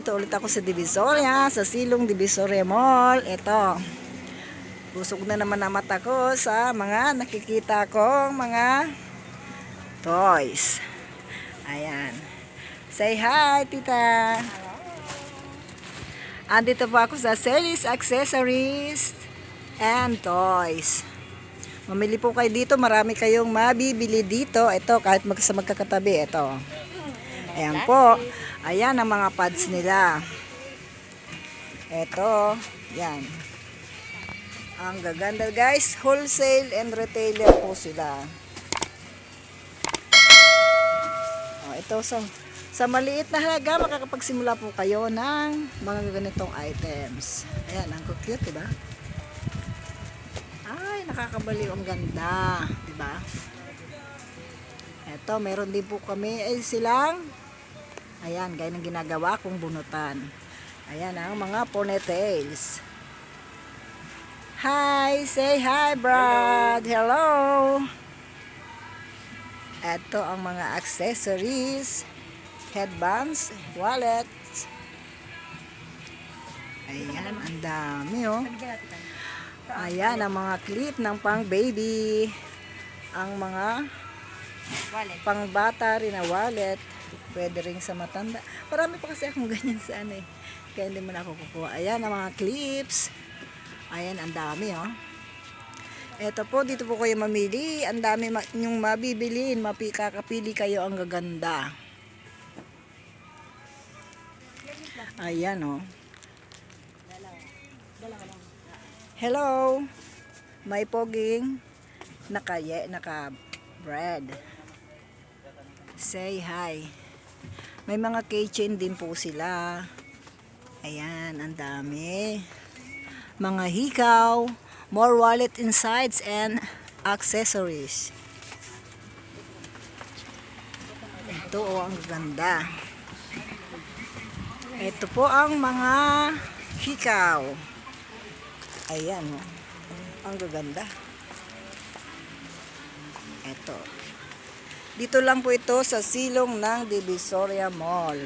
Nandito ako sa Divisoria, sa Silong Divisoria Mall. Ito. Busog na naman ang mata ko sa mga nakikita kong mga toys. Ayan. Say hi, tita. Andito po ako sa Celis Accessories and Toys. Mamili po kayo dito. Marami kayong mabibili dito. Ito, kahit magkakatabi. Ito. Ayan po. Ayan ang mga pads nila. Ito. Yan. Ang gaganda guys. Wholesale and retailer po sila. Oh, ito sa sa maliit na halaga makakapagsimula po kayo ng mga ganitong items. Ayan, ang cute, 'di ba? Ay, nakakabaliw ang ganda, 'di ba? Ito, meron din po kami ay silang Ayan, gaya ng ginagawa kong bunutan. Ayan ang mga ponytails. Hi! Say hi, Brad! Hello! Ito ang mga accessories, headbands, wallets. Ayan, ang dami oh. Ayan ang mga clip ng pang baby. Ang mga pang bata rin na wallet. Pwede rin sa matanda. Marami pa kasi akong ganyan sa ano eh. Kaya hindi mo na ako kukuha. Ayan ang mga clips. Ayan, ang dami oh. Ito po, dito po kayo mamili. Ang dami ma- yung mabibilin. Mapi, kakapili kayo ang gaganda. Ayan oh. Hello. May poging naka naka bread. Say hi. May mga keychain din po sila. Ayan, ang dami. Mga hikaw, more wallet insides and accessories. Ito oh, ang ganda. Ito po ang mga hikaw. Ayan oh. Ang gaganda. Ito. Dito lang po ito sa silong ng Divisoria Mall.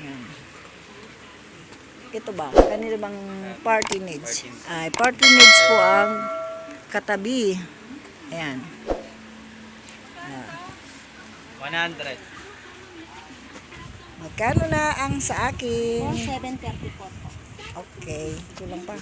Ayan. Ito ba? Kanila bang party needs? Ay, party needs po ang katabi. Ayan. 100. Magkano na ang sa akin? 734 po. Okay. Ito lang pa.